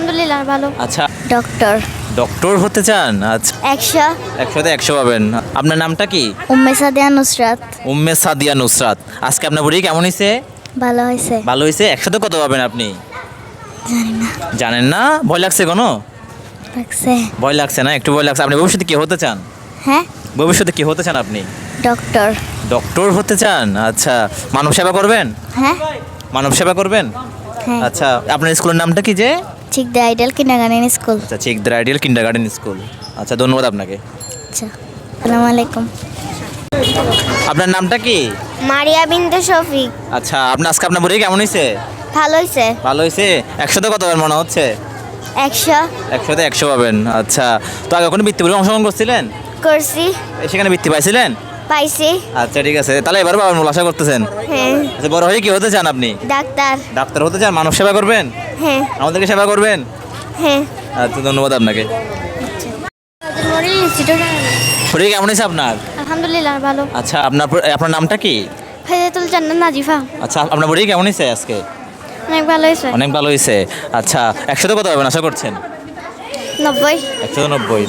আলহামদুলিল্লাহ ভালো। আচ্ছা। ডক্টর। ডক্টর হতে চান? আচ্ছা। একশো। একশোতে একশো পাবেন। আপনার নামটা কি? উম্মে সাদিয়া নুসরাত। উম্মে সাদিয়া নুসরাত। আজকে আপনার পরীক্ষা কেমন হয়েছে ভালো হয়েছে ভালো হয়েছে একশোতে কত পাবেন আপনি? জানেন না? ভয় লাগছে কোনো? লাগছে। ভয় লাগছে না? একটু ভয় লাগছে। আপনি ভবিষ্যতে কি হতে চান? হ্যাঁ? ভবিষ্যতে কি হতে চান আপনি? ডক্টর। ডক্টর হতে চান? আচ্ছা। মানব সেবা করবেন? হ্যাঁ। মানব সেবা করবেন? হ্যাঁ। আচ্ছা। আপনার স্কুলের নামটা কি যে? ঠিক দ্য আইডাল কিন্ডারগার্ডেন স্কুল। আচ্ছা check the ideal kindergarten school. আচ্ছা ধন্যবাদ আপনাকে। আচ্ছা আসসালামু আলাইকুম। আপনার নামটা কি? মারিয়া বিন্দু শফিক। আচ্ছা আপনার আজকে আপনার পরীক্ষা কেমন হয়েছে? ভালো হয়েছে। ভালো হয়েছে? একশোতে কত মনে হচ্ছে? একশো। একশোতে একশো পাবেন আচ্ছা। তো আগে কোনো বৃত্তি পরীক্ষা অংশগ্রহণ করছিলেন? করছি। সেখানে বৃত্তি পাইছিলেন? পাইছি। আচ্ছা ঠিক আছে। তাহলে এবার পাবেন বলে আশা করতেছেন। হ্যাঁ। আচ্ছা বড় হয়ে কি হতে চান আপনি? ডাক্তার। ডাক্তার হতে চান? মানব সেবা করবেন? হ্যাঁ। আমাদেরকে সেবা করবেন? হ্যাঁ। আচ্ছা ধন্যবাদ আপনাকে। শরীর কেমন আছে আপনার? আলহামদুলিল্লাহ ভালো। আচ্ছা আপনার আপনার নামটা কি? ফাইজাতুল জান্নাত নাজিফা। আচ্ছা আপনার পরীক্ষা কেমন আছে আজকে? অনেক ভালো হয়েছে। অনেক ভালো হয়েছে। আচ্ছা একশোতে কত হবেন আশা করছেন? নব্বই। একশো নব্বই।